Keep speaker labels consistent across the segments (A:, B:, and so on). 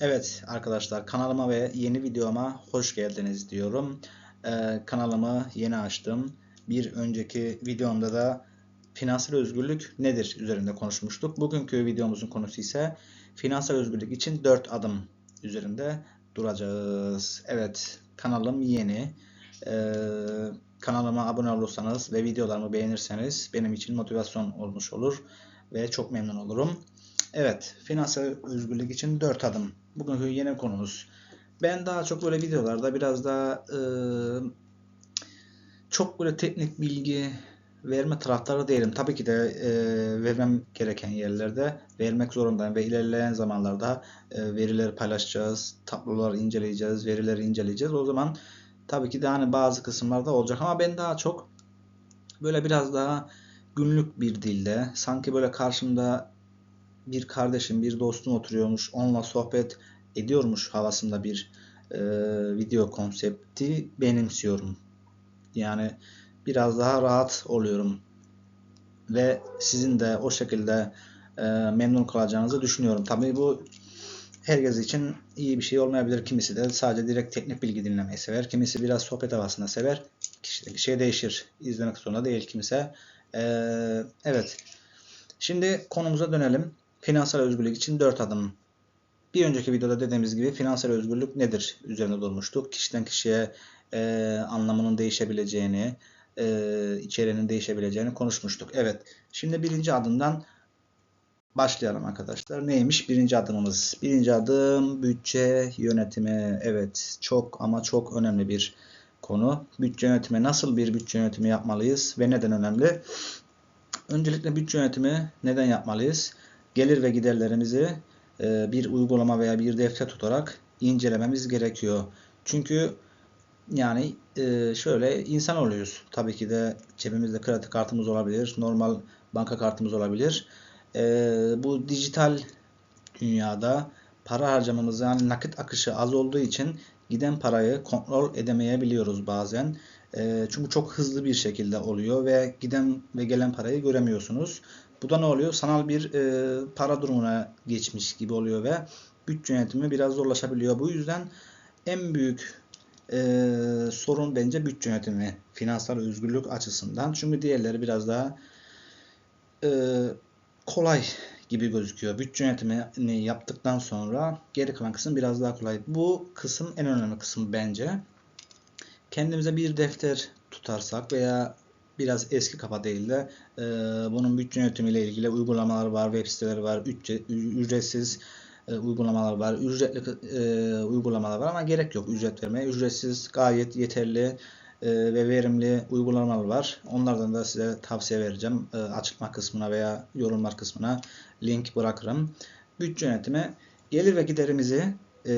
A: Evet arkadaşlar kanalıma ve yeni videoma hoş geldiniz diyorum. Ee, kanalımı yeni açtım. Bir önceki videomda da finansal özgürlük nedir üzerinde konuşmuştuk. Bugünkü videomuzun konusu ise finansal özgürlük için 4 adım üzerinde duracağız. Evet kanalım yeni. Ee, kanalıma abone olursanız ve videolarımı beğenirseniz benim için motivasyon olmuş olur ve çok memnun olurum. Evet, finansal özgürlük için 4 adım. Bugünkü yeni konumuz. Ben daha çok böyle videolarda biraz daha e, çok böyle teknik bilgi verme taraftarı değilim. Tabii ki de e, vermem gereken yerlerde vermek zorundayım ve ilerleyen zamanlarda e, verileri paylaşacağız, tabloları inceleyeceğiz, verileri inceleyeceğiz. O zaman tabii ki de hani bazı kısımlarda olacak ama ben daha çok böyle biraz daha günlük bir dilde sanki böyle karşımda bir kardeşim, bir dostum oturuyormuş, onunla sohbet ediyormuş havasında bir e, video konsepti benimsiyorum. Yani biraz daha rahat oluyorum. Ve sizin de o şekilde e, memnun kalacağınızı düşünüyorum. Tabii bu herkes için iyi bir şey olmayabilir. Kimisi de sadece direkt teknik bilgi dinlemeyi sever. Kimisi biraz sohbet havasında sever. Kişiden kişiye değişir. İzlemek zorunda değil kimse. E, evet. Şimdi konumuza dönelim. Finansal özgürlük için 4 adım. Bir önceki videoda dediğimiz gibi finansal özgürlük nedir üzerine durmuştuk. Kişiden kişiye e, anlamının değişebileceğini, e, içeriğinin değişebileceğini konuşmuştuk. Evet, şimdi birinci adımdan başlayalım arkadaşlar. Neymiş birinci adımımız? Birinci adım bütçe yönetimi. Evet, çok ama çok önemli bir konu. Bütçe yönetimi nasıl bir bütçe yönetimi yapmalıyız ve neden önemli? Öncelikle bütçe yönetimi neden yapmalıyız? Gelir ve giderlerimizi e, bir uygulama veya bir defter tutarak incelememiz gerekiyor. Çünkü yani e, şöyle insan oluyoruz. Tabii ki de cebimizde kredi kartımız olabilir, normal banka kartımız olabilir. E, bu dijital dünyada para harcamamız yani nakit akışı az olduğu için giden parayı kontrol edemeyebiliyoruz bazen. Çünkü çok hızlı bir şekilde oluyor ve giden ve gelen parayı göremiyorsunuz. Bu da ne oluyor? Sanal bir e, para durumuna geçmiş gibi oluyor ve bütçe yönetimi biraz zorlaşabiliyor. Bu yüzden en büyük e, sorun bence bütçe yönetimi. Finansal özgürlük açısından. Çünkü diğerleri biraz daha e, kolay gibi gözüküyor. Bütçe yönetimini yaptıktan sonra geri kalan kısım biraz daha kolay. Bu kısım en önemli kısım bence. Kendimize bir defter tutarsak veya biraz eski kafa değil de e, bunun bütçe yönetimiyle ilgili uygulamalar var, web siteleri var, ücretsiz e, uygulamalar var, ücretli e, uygulamalar var ama gerek yok ücret vermeye. Ücretsiz gayet yeterli e, ve verimli uygulamalar var. Onlardan da size tavsiye vereceğim. E, açıklama kısmına veya yorumlar kısmına link bırakırım. Bütçe yönetimi gelir ve giderimizi e,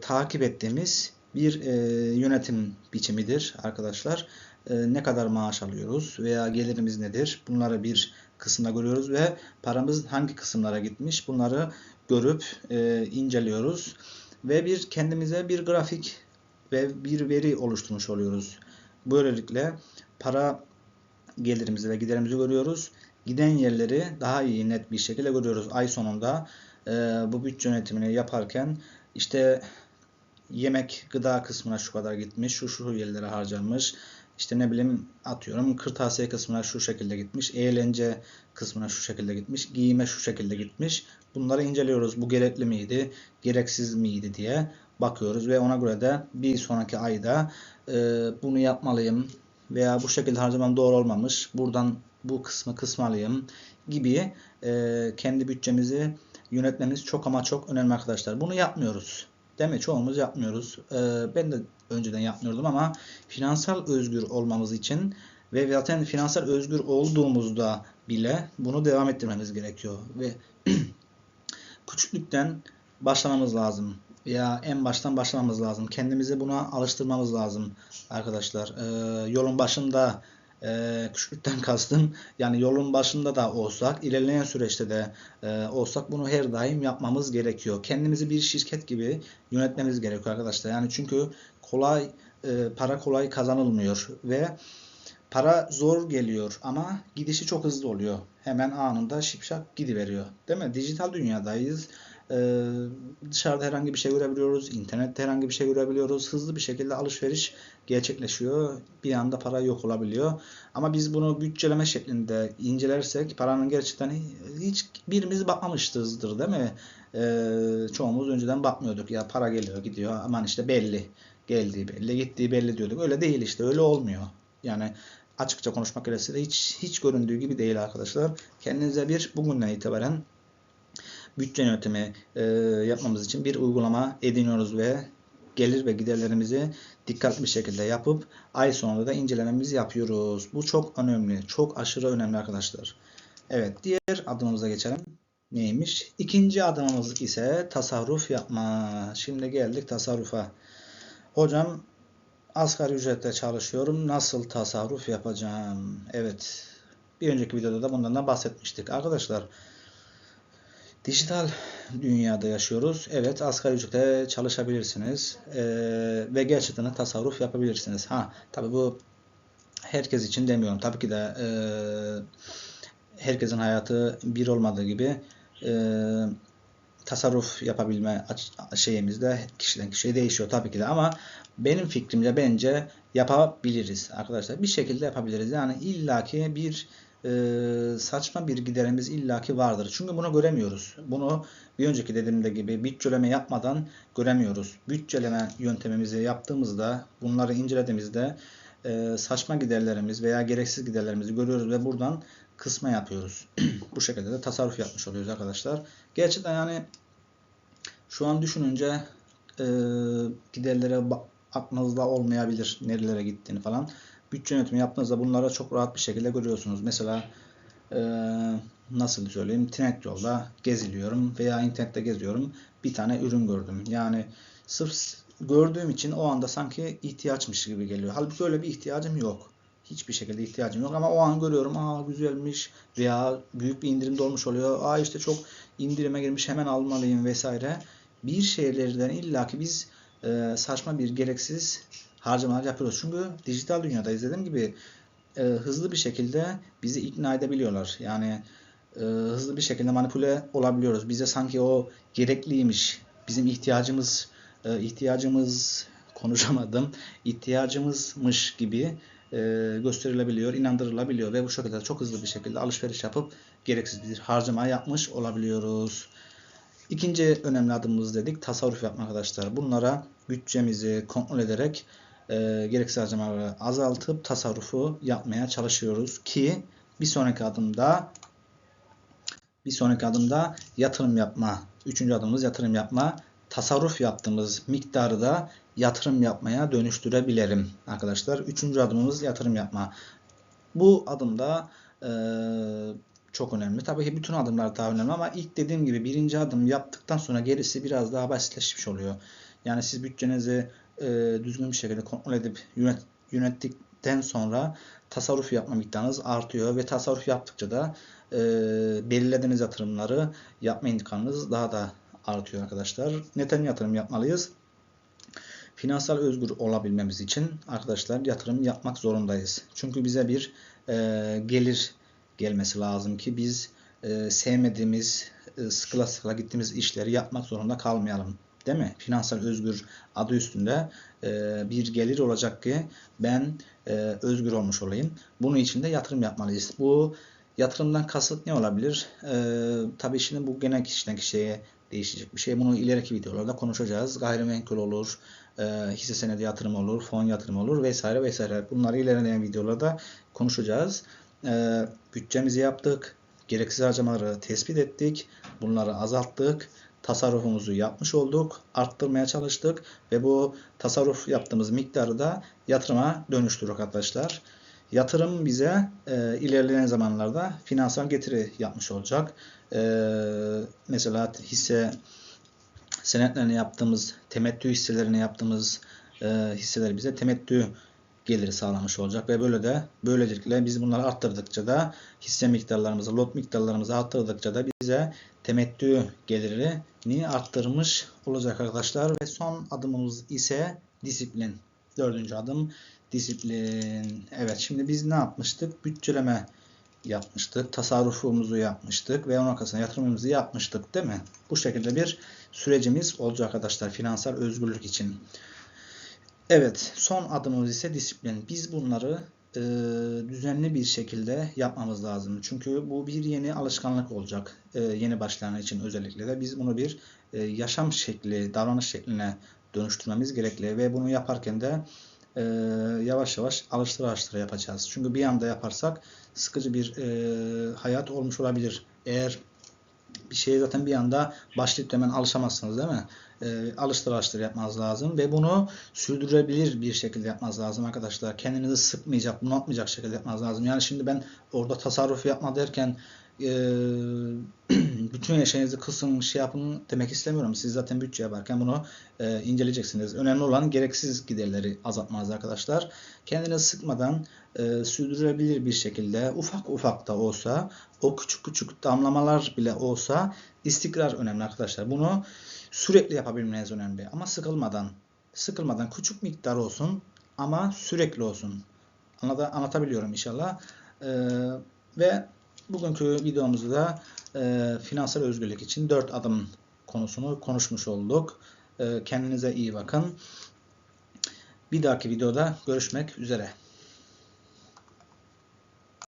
A: takip ettiğimiz bir e, yönetim biçimidir arkadaşlar. E, ne kadar maaş alıyoruz veya gelirimiz nedir? Bunları bir kısımda görüyoruz ve paramız hangi kısımlara gitmiş? Bunları görüp e, inceliyoruz ve bir kendimize bir grafik ve bir veri oluşturmuş oluyoruz. Böylelikle para gelirimizi ve giderimizi görüyoruz. Giden yerleri daha iyi net bir şekilde görüyoruz. Ay sonunda e, bu bütçe yönetimini yaparken işte yemek gıda kısmına şu kadar gitmiş, şu şu yerlere harcanmış, işte ne bileyim atıyorum kırtasiye kısmına şu şekilde gitmiş. Eğlence kısmına şu şekilde gitmiş. Giyime şu şekilde gitmiş. Bunları inceliyoruz. Bu gerekli miydi? Gereksiz miydi diye bakıyoruz ve ona göre de bir sonraki ayda e, bunu yapmalıyım veya bu şekilde harcamam doğru olmamış. Buradan bu kısmı kısmalıyım gibi e, kendi bütçemizi yönetmemiz çok ama çok önemli arkadaşlar. Bunu yapmıyoruz. Mi? Çoğumuz yapmıyoruz. E, ben de önceden yapmıyordum ama finansal özgür olmamız için ve zaten finansal özgür olduğumuzda bile bunu devam ettirmemiz gerekiyor ve küçüklükten başlamamız lazım ya en baştan başlamamız lazım. Kendimizi buna alıştırmamız lazım arkadaşlar. Ee, yolun başında e, küçüklükten kastım yani yolun başında da olsak ilerleyen süreçte de e, olsak bunu her daim yapmamız gerekiyor. Kendimizi bir şirket gibi yönetmemiz gerekiyor arkadaşlar. Yani çünkü kolay e, para kolay kazanılmıyor ve para zor geliyor ama gidişi çok hızlı oluyor. Hemen anında şipşak gidiveriyor. Değil mi? Dijital dünyadayız. Ee, dışarıda herhangi bir şey görebiliyoruz, internette herhangi bir şey görebiliyoruz. Hızlı bir şekilde alışveriş gerçekleşiyor. Bir anda para yok olabiliyor. Ama biz bunu bütçeleme şeklinde incelersek paranın gerçekten hiç birimiz bakmamışızdır değil mi? Ee, çoğumuz önceden bakmıyorduk ya para geliyor gidiyor aman işte belli geldiği belli gittiği belli diyorduk. Öyle değil işte öyle olmuyor. Yani açıkça konuşmak gerekirse hiç hiç göründüğü gibi değil arkadaşlar. Kendinize bir bugünden itibaren bütçe yönetimi e, yapmamız için bir uygulama ediniyoruz ve gelir ve giderlerimizi dikkatli bir şekilde yapıp ay sonunda da incelememizi yapıyoruz. Bu çok önemli. Çok aşırı önemli arkadaşlar. Evet diğer adımımıza geçelim. Neymiş? İkinci adımımız ise tasarruf yapma. Şimdi geldik tasarrufa. Hocam asgari ücretle çalışıyorum. Nasıl tasarruf yapacağım? Evet. Bir önceki videoda da bundan da bahsetmiştik. Arkadaşlar dijital dünyada yaşıyoruz. Evet asgari ücretle çalışabilirsiniz. Ee, ve gerçekten de tasarruf yapabilirsiniz. Ha tabii bu herkes için demiyorum. Tabii ki de e, herkesin hayatı bir olmadığı gibi e, tasarruf yapabilme şeyimiz de kişiden kişiye değişiyor tabii ki de ama benim fikrimce bence yapabiliriz arkadaşlar. Bir şekilde yapabiliriz. Yani illaki bir e, saçma bir giderimiz illaki vardır. Çünkü bunu göremiyoruz. Bunu bir önceki dediğimde gibi bütçeleme yapmadan göremiyoruz. Bütçeleme yöntemimizi yaptığımızda, bunları incelediğimizde e, saçma giderlerimiz veya gereksiz giderlerimizi görüyoruz ve buradan kısma yapıyoruz. Bu şekilde de tasarruf yapmış oluyoruz arkadaşlar. Gerçekten yani şu an düşününce e, giderlere aklınızda olmayabilir nerelere gittiğini falan. Bütçe yönetimi yaptığınızda bunları çok rahat bir şekilde görüyorsunuz. Mesela e, nasıl söyleyeyim Trendyol'da geziliyorum veya internette geziyorum. Bir tane ürün gördüm. Yani sırf gördüğüm için o anda sanki ihtiyaçmış gibi geliyor. Halbuki öyle bir ihtiyacım yok. Hiçbir şekilde ihtiyacım yok ama o an görüyorum aa güzelmiş veya büyük bir indirimde olmuş oluyor. Aa işte çok indirime girmiş hemen almalıyım vesaire. Bir şeylerden illaki biz e, saçma bir gereksiz harcamalar yapıyoruz. Çünkü dijital dünyada izlediğim gibi e, hızlı bir şekilde bizi ikna edebiliyorlar. Yani e, hızlı bir şekilde manipüle olabiliyoruz. Bize sanki o gerekliymiş, bizim ihtiyacımız e, ihtiyacımız konuşamadım, ihtiyacımızmış gibi e, gösterilebiliyor, inandırılabiliyor ve bu şekilde çok hızlı bir şekilde alışveriş yapıp gereksiz bir harcama yapmış olabiliyoruz. İkinci önemli adımımız dedik tasarruf yapma arkadaşlar. Bunlara bütçemizi kontrol ederek e, gereksiz harcamaları azaltıp tasarrufu yapmaya çalışıyoruz ki bir sonraki adımda bir sonraki adımda yatırım yapma. Üçüncü adımımız yatırım yapma. Tasarruf yaptığımız miktarı da yatırım yapmaya dönüştürebilirim arkadaşlar. Üçüncü adımımız yatırım yapma. Bu adımda e, çok önemli. Tabii ki bütün adımlar daha önemli ama ilk dediğim gibi birinci adım yaptıktan sonra gerisi biraz daha basitleşmiş oluyor. Yani siz bütçenizi e, düzgün bir şekilde kontrol edip yönet, yönettikten sonra tasarruf yapma miktarınız artıyor ve tasarruf yaptıkça da e, belirlediğiniz yatırımları yapma imkanınız daha da artıyor arkadaşlar. Neden yatırım yapmalıyız? Finansal özgür olabilmemiz için arkadaşlar yatırım yapmak zorundayız. Çünkü bize bir e, gelir gelmesi lazım ki biz e, sevmediğimiz, e, sıkıla sıkıla gittiğimiz işleri yapmak zorunda kalmayalım. Değil mi? Finansal özgür adı üstünde e, bir gelir olacak ki ben e, özgür olmuş olayım. Bunun için de yatırım yapmalıyız. Bu yatırımdan kasıt ne olabilir? E, tabii şimdi bu genel kişiden kişiye değişecek bir şey. Bunu ileriki videolarda konuşacağız. Gayrimenkul olur, e, hisse senedi yatırım olur, fon yatırım olur vesaire vesaire. Bunları ilerleyen videolarda konuşacağız. E, bütçemizi yaptık. Gereksiz harcamaları tespit ettik. Bunları azalttık. Tasarrufumuzu yapmış olduk. Arttırmaya çalıştık. Ve bu tasarruf yaptığımız miktarı da yatırıma dönüştürdük arkadaşlar. Yatırım bize e, ilerleyen zamanlarda finansal getiri yapmış olacak. E, mesela hisse senetlerini yaptığımız, temettü hisselerini yaptığımız e, hisseler bize temettü geliri sağlamış olacak ve böyle de böylelikle biz bunları arttırdıkça da hisse miktarlarımızı, lot miktarlarımızı arttırdıkça da bize temettü gelirini arttırmış olacak arkadaşlar ve son adımımız ise disiplin. Dördüncü adım disiplin. Evet şimdi biz ne yapmıştık? Bütçeleme yapmıştık. Tasarrufumuzu yapmıştık ve onun arkasına yatırımımızı yapmıştık değil mi? Bu şekilde bir sürecimiz olacak arkadaşlar finansal özgürlük için. Evet, son adımımız ise disiplin. Biz bunları e, düzenli bir şekilde yapmamız lazım. Çünkü bu bir yeni alışkanlık olacak. E, yeni başlayan için özellikle de biz bunu bir e, yaşam şekli, davranış şekline dönüştürmemiz gerekli ve bunu yaparken de yavaş yavaş alıştıra alıştıra yapacağız. Çünkü bir anda yaparsak sıkıcı bir hayat olmuş olabilir. Eğer bir şeye zaten bir anda başlayıp hemen alışamazsınız değil mi? E, alıştır alıştır yapmanız lazım ve bunu sürdürebilir bir şekilde yapmanız lazım arkadaşlar. Kendinizi sıkmayacak, bunaltmayacak şekilde yapmanız lazım. Yani şimdi ben orada tasarruf yapma derken e, bütün şeyinizi kısın, şey yapın demek istemiyorum. Siz zaten bütçe yaparken bunu e, inceleyeceksiniz. Önemli olan gereksiz giderleri azaltmanız arkadaşlar. Kendinizi sıkmadan e, sürdürülebilir bir şekilde ufak ufak da olsa o küçük küçük damlamalar bile olsa istikrar önemli arkadaşlar. Bunu sürekli yapabilmeniz önemli ama sıkılmadan sıkılmadan küçük miktar olsun ama sürekli olsun. Anlata, anlatabiliyorum inşallah. E, ve bugünkü videomuzda da e, finansal özgürlük için 4 adım konusunu konuşmuş olduk. E, kendinize iyi bakın. Bir dahaki videoda görüşmek üzere.